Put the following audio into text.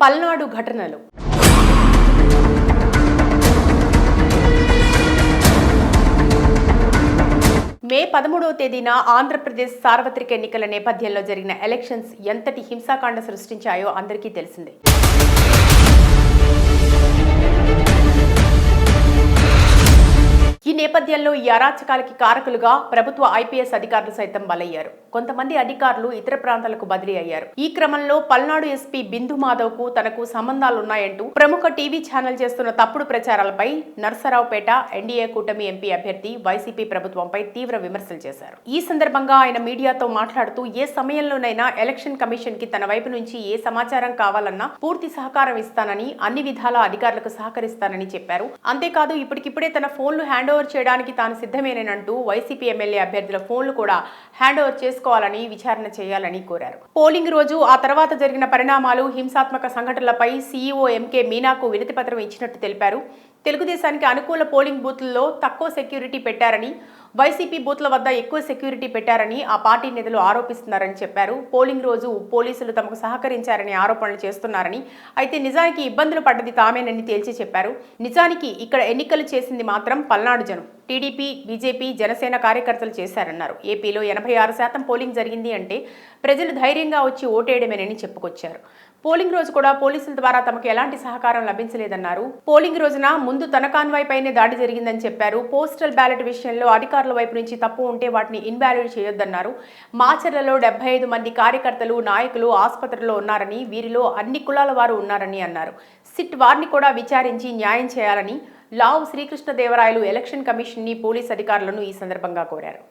పల్నాడు ఘటనలు. మే పదమూడవ తేదీన ఆంధ్రప్రదేశ్ సార్వత్రిక ఎన్నికల నేపథ్యంలో జరిగిన ఎలక్షన్స్ ఎంతటి హింసాకాండ సృష్టించాయో అందరికీ తెలిసిందే. నేపథ్యంలో ఈ అరాచకాలకి కారకులుగా ప్రభుత్వ ఐపీఎస్ అధికారులు సైతం బలయ్యారు. కొంతమంది అధికారులు ఇతర ప్రాంతాలకు బదిలీ అయ్యారు. ఈ క్రమంలో పల్నాడు ఎస్పీ బిందు మాధవ్కు తనకు సంబంధాలున్నాయంటూ ప్రముఖ టీవీ ఛానల్ చేస్తున్న తప్పుడు ప్రచారాలపై నర్సరావుపేట ఎన్డీఏ కూటమి ఎంపీ అభ్యర్థి వైసీపీ ప్రభుత్వంపై తీవ్ర విమర్శలు చేశారు. ఈ సందర్భంగా ఆయన మీడియాతో మాట్లాడుతూ ఏ సమయంలోనైనా ఎలక్షన్ కమిషన్కి తన వైపు నుంచి ఏ సమాచారం కావాలన్నా పూర్తి సహకారం ఇస్తానని అన్ని విధాల అధికారులకు సహకరిస్తానని చెప్పారు. అంతేకాదు ఇప్పటికిప్పుడే తన ఫోన్లు హ్యాండ్ ఓవర్ చేయడానికి తాను సిద్ధమేనంటూ వైసీపీ ఎమ్మెల్యే అభ్యర్థుల ఫోన్లు కూడా హ్యాండ్ ఓవర్ చేసుకోవాలని విచారణ చేయాలని కోరారు. పోలింగ్ రోజు ఆ తర్వాత జరిగిన పరిణామాలు హింసాత్మక సంఘటనలపై సీఈఓ ఎంకే మీనాకు వినతిపత్రం ఇచ్చినట్టు తెలిపారు. తెలుగుదేశానికి అనుకూల పోలింగ్ బూత్లలో తక్కువ సెక్యూరిటీ పెట్టారని వైసీపీ బూత్ల వద్ద ఎక్కువ సెక్యూరిటీ పెట్టారని ఆ పార్టీ నేతలు ఆరోపిస్తున్నారని చెప్పారు. పోలింగ్ రోజు పోలీసులు తమకు సహకరించారని ఆరోపణలు చేస్తున్నారని అయితే నిజానికి ఇబ్బందులు పడ్డది తామేనని తేల్చి చెప్పారు. నిజానికి ఇక్కడ ఎన్నికలు చేసింది మాత్రం పల్నాడు జనం. టీడీపీ బీజేపీ జనసేన కార్యకర్తలు చేశారన్నారు. ఏపీలో ఎనభై ఆరు శాతం పోలింగ్ జరిగింది అంటే ప్రజలు ధైర్యంగా వచ్చి ఓటేయడమేనని చెప్పుకొచ్చారు. పోలింగ్ రోజు కూడా పోలీసుల ద్వారా తమకు ఎలాంటి సహకారం లభించలేదన్నారు. పోలింగ్ రోజున ముందు తన కాన్వాయ్ పైనే దాడి జరిగిందని చెప్పారు. పోస్టల్ బ్యాలెట్ విషయంలో అధికారులు వైపు నుంచి తప్పు ఉంటే వాటిని ఇన్వాల్యూడ్ చేయొద్దన్నారు. మాచర్లలో డెబ్బై ఐదు మంది కార్యకర్తలు నాయకులు ఆసుపత్రిలో ఉన్నారని వీరిలో అన్ని కులాల వారు ఉన్నారని అన్నారు. సిట్ వారిని కూడా విచారించి న్యాయం చేయాలని లావు శ్రీకృష్ణదేవరాయలు ఎలక్షన్ కమిషన్ని పోలీస్ అధికారులను ఈ సందర్భంగా కోరారు.